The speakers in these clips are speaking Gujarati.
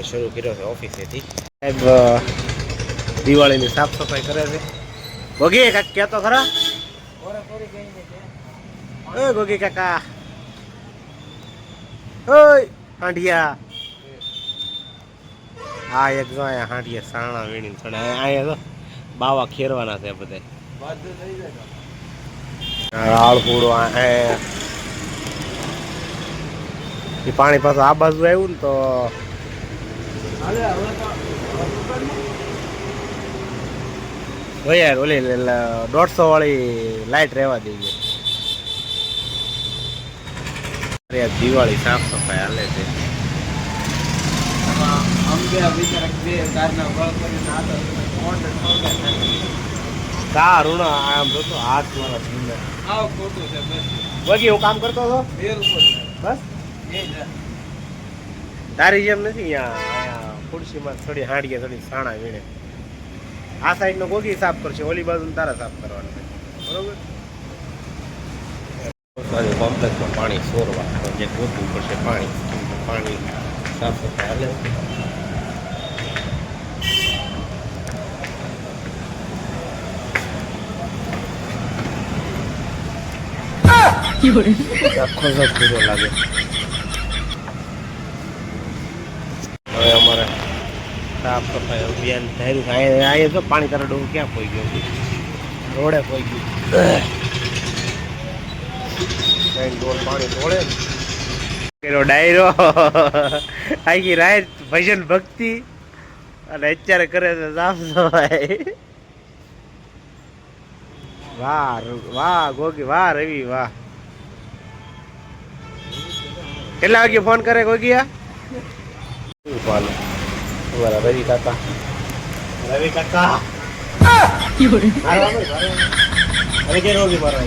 આપણે શરૂ કર્યો છે ઓફિસેથી. સાહેબ દિવાળીની સાફ સફાઈ કરે છે. ગોગી કાંક કહેતો ખરા? એક અહીંયા હાંડિયા સાણા વીણી તો બાવા ખેરવાના છે બધે. રાળપુરો એ પાણી પાછું આ બાજુ આવ્યું ને તો યાર ઓલી દોઢસો વાળી લાઈટ રહેવા દઈએ દિવાળી સાફ સફાઈ હાલે છે. કા ઋણ આમ જોતો હાથ મારા વગી હું કામ કરતો હતો? બસ? તારી જેમ નથી અહીંયા ખુરશીમાં થોડી હાંડીએ થોડી સાણા વીણે. આ સાઈડનો ગોગી સાફ કરશે ઓલી બાજુ તારા સાફ કરવાનું બરોબર? કોમ્પ્લેક્સમાં પાણી સોરવા જે ગોતવું પડશે પાણી પાણી સાફ સફાઈ હાલે. આખો સાફ લાગે હવે અમારે સાફ સફાઈ અભિયાન છે. અહીંયા તો પાણી તારા ડોવું ક્યાં પોઈ ગયો રોડે પોઈ ગયું. ડોલ પાણી ઢોળે ને ડાયરો. આખી રાત ભજન ભક્તિ. અને અત્યારે કરે છે સાફ સફાઈ. વાહ વાહ, ગોગી, વાહ, રવિ, વાહ. કેટલા વાગે ફોન કરે ગોગીયા તમારા રવિ કાકા રવિ કાકા. હવે કે રોગી મારો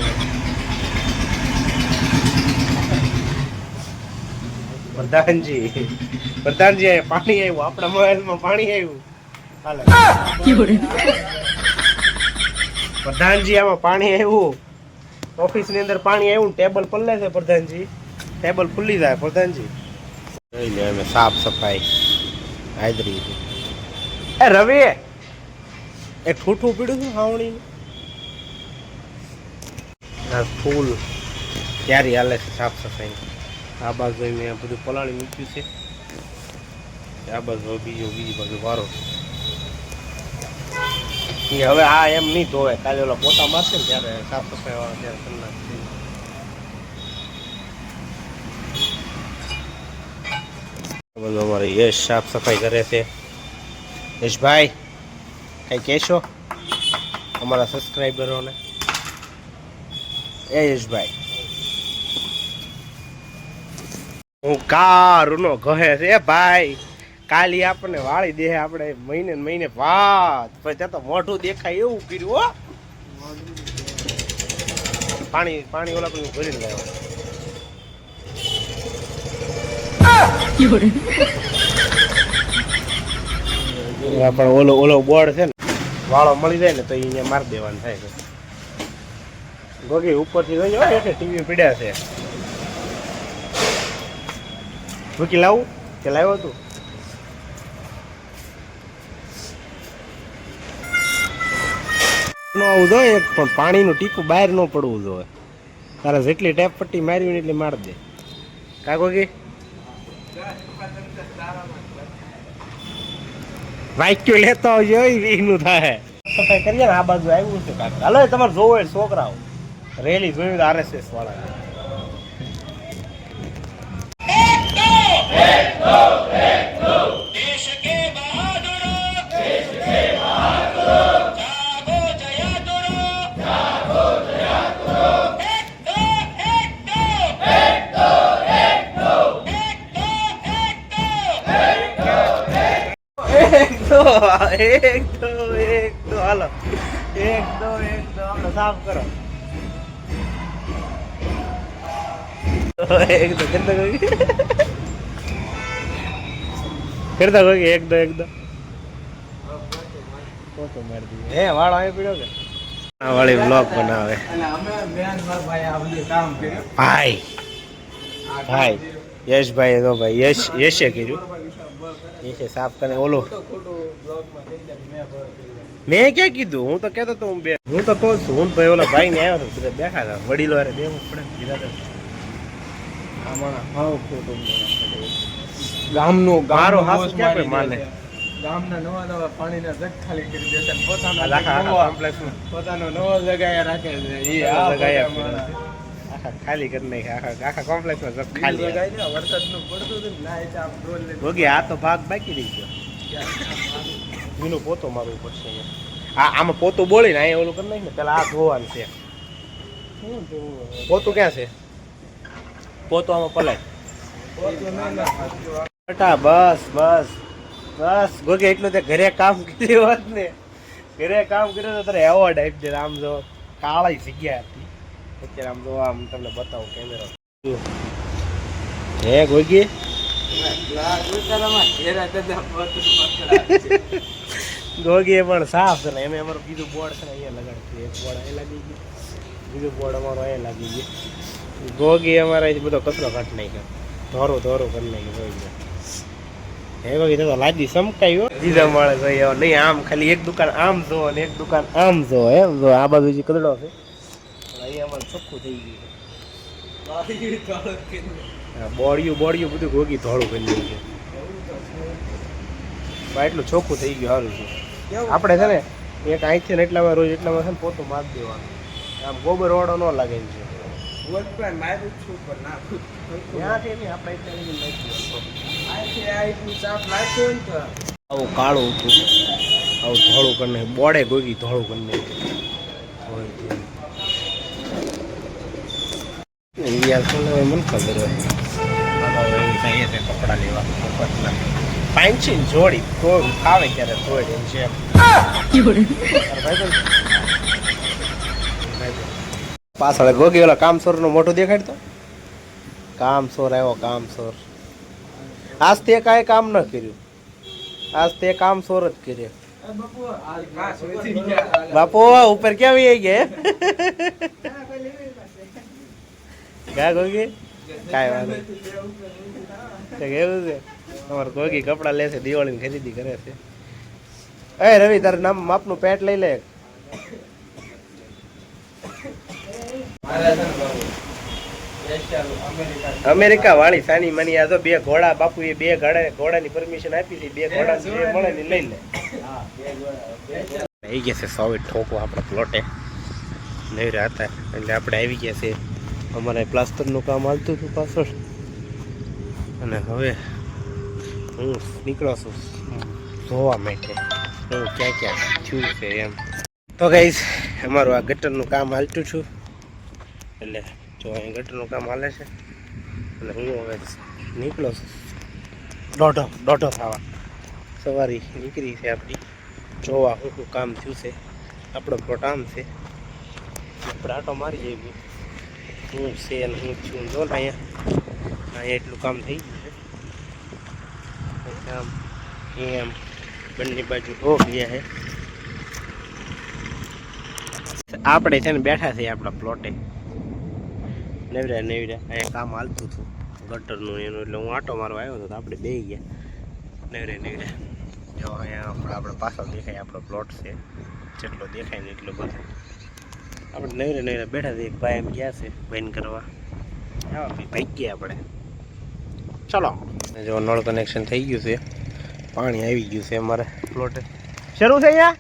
પ્રધાનજી પ્રધાનજી પાણી આવ્યું આપણા મોબાઈલમાં પાણી આવ્યું હાલે પ્રધાનજી આમાં પાણી આવ્યું ઓફિસની અંદર પાણી આવ્યું ટેબલ પલ્લે છે પ્રધાનજી ટેબલ ખુલ્લી જાય પ્રધાનજી સાફ સફાઈ હાજરી એ રવિ! એ ઠૂઠું પીડ્યું છું હાવણી ફૂલ ક્યારે હાલે છે સાફ સફાઈ? આ બાજુ મેં બધું પલાળી મૂક્યું છે. આ બાજુ બીજો બીજી બાજુ વારો એ હવે આ એમ નહીં ધોવે. કાલે ઓલા પોતા મારશે ને ત્યારે સાફ સફાઈ વાળા ત્યારે કરી બધું અમારે યશ સાફ સફાઈ કરે છે. યશભાઈ, કઈ કહેશો અમારા સબસ્ક્રાઈબરોને એ યશભાઈ. હું કારુનો કહે છે. એ ભાઈ, કાલી આપણને વાળી દે આપણે મહિને મહિને વાત પછી ત્યાં તો મોઢું દેખાય એવું કર્યું, હો. પાણી પાણી ઓલા પણ ભરી લાવ્યો. પણ ઓલો ઓલો બોર્ડ છે ને, વાળો મળી જાય ને તો અહીંયા મારી દેવાનું થાય છે. ગોગી, ઉપરથી જોઈ હોય એટલે ટીવી પીડ્યા છે. ભૂકી લાવું? કે લાવ્યો તું? નો આવું જોઈએ, પણ પાણીનું ટીપું બહાર ન પડવું જોઈએ. તારે જેટલી ટેપ પટ્ટી મારી હોય એટલી મારી દે. કા ગોગી? વાક્યો લેતો આવજો વીનું થાય. સફાઈ કરીએ ને આ બાજુ આવ્યું છે કાકા. હાલો તમારે જોવો હોય છોકરાઓ. રેલી જોયું આરએસએસ વાળા. देश એક દો એક દો હાલો એક દો એક દો હાલો સાફ કરો કરતા કોઈ કરતા કોઈ એક દો એક વાળો આવી પીડ્યો કે વાળી બ્લોગ બનાવે ભાઈ ભાઈ. યશભાઈ ભાઈ યશ યશે કર્યું યશે સાફ કરે ઓલો. મેં ક્યાં કીધું? હું તો કહેતો તો હું બે હું તો કહું છું હું ભાઈ ઓલા ભાઈ ને આવ્યો હતો બેઠા હતા વડીલો હારે બેવું પડે કીધા હતા. આમાં હાવ ખોટું ગામનું મારો ગામનું ક્યાં માને? ગામના નવા નવા પાણીના જગ ખાલી કરી દેતા પોતાના પોતાનો નવો જગાયા રાખે છે આ જગાયા. આખા ખાલી કરી નાખ્યા આખા આખા કોમ્પ્લેક્સમાં જગ ખાલી વરસાદનું પડતું હતું ને, ભોગી આ તો ભાગ બાકી રહી ગયો. એનો પોતો મારવું પડશે આ આમાં પોતું બોલીને અહીંયા ઓલું કરી નાખ ને પેલા આ ધોવાનું છે. પોતું ક્યાં છે? પોતું આમાં પલાય. બટા બસ બસ બસ. ગોગે એટલું તે ઘરે કામ કર્યું હોત ને. ઘરે કામ કર્યું તો તારે એવોર્ડ આપી દે આમ જો કાળી જગ્યા હતી. અત્યારે આમ જો આમ તમને બતાવું કેમેરો હે ગોગી. ગોગી પણ સાફ છે ને, એમ અમારું બીજું બોર્ડ છે ને અહીંયા લગાડતું એક બોર્ડ અહીં લાગી ગયું. બીજું બોર્ડ અમારો અહીંયા લાગી ગયું. ગોગી અમારે બધો કચરો કાઢ નાખ્યો. ધોરો ધોરો કરી નાખ્યો ગોગી હે ગોગી તો લાદી સમકાયો બીજા માણસ નહીં, આમ ખાલી એક દુકાન આમ જો અને એક દુકાન આમ જો એમ જો આ બાજુ કદડો છે પણ ચોખ્ખું થઈ ગયું બોડિયું બોડિયું બધું ગોગી ધોળું કરી નાખ્યું છે. એટલું ચોખ્ખું થઈ ગયું સારું છે. આપણે છે ને એક અહીંથી ને એટલામાં રોજ એટલામાં છે ને પોતું માપ દેવાનું. આમ ગોબર ઓડો ન લાગે છે. આવું કાળું હતું. આવું ધોળું કરીને બોડે ગોગી ધોળું કરીને શું લેવાય મને જોડી આવે પાછળ ગોગી ઓલા કામસોરનું મોટું દેખાડતો. કામસોર આવ્યો, કામસોર. આજ તે કાંઈ કામ ન કર્યું. આજ તે કામ સોર જ ગયા. બાપુ ઉપર કેમ આવી ગયા? ક્યાં ગોગી? કાંઈ વાંધો નહીં. તો કેવું છે. અમારે ગોગી કપડાં લે છે, દિવાળીની ખરીદી કરે છે. એ રવિ, તારે નામ, માપનું પેટ લઈ લે છે અમેરિકા વાળી સાની મની આ તો બે ઘોડા બાપુ એ બે ઘોડા, ઘોડાની પરમિશન આપી હતી બે ઘોડા મળે ને લઈ લે. આવી ગયા છે સોવે ઠોકો આપણા પ્લોટે. નવરા હતા, એટલે આપણે આવી ગયા છે અમારે પ્લાસ્ટરનું કામ હાલતું હતું પાછળ. અને હવે હું નીકળો છું જોવા માટે. હું ક્યાં ક્યાં થયું છે એમ. તો ગાઈઝ અમારું આ ગટરનું કામ હાલતું છું. એટલે જો અહીં ગટરનું કામ હાલે છે. અને હું હવે નીકળો છું. દોઢો દોઢો થવા. સવારી નીકળી છે આપણી. જોવા શું કામ થયું છે. આપણો પ્લોટ આમ છે. આપણે આટો મારી જઈએ શું છે શું થયું જો ને અહીંયા. અહીંયા એટલું કામ થઈ ગયું છે. આમ એમ બંને બાજુ હો ગયા છે. આપણે છે ને બેઠા છીએ આપણા પ્લોટે. નેવરા નેવરા. અહીંયા કામ હાલતું હતું. ગટરનું એનું, એટલે હું આટો મારવા આવ્યો હતો તો આપણે બે ગયા. નેવરે નેવરે. જો અહીંયા આપણે આપણે પાછળ દેખાય, આપણો પ્લોટ છે. જેટલો દેખાય ને એટલો બધો. આપણે નવરે નવરે બેઠા છે એક ભાઈ એમ ગયા છે બેન કરવા. આવા ભાઈ ભાઈ ગયા આપણે. ચલો. જો નળ કનેક્શન થઈ ગયું છે. પાણી આવી ગયું છે અમારે. પ્લોટે શરૂ છે અહીંયા?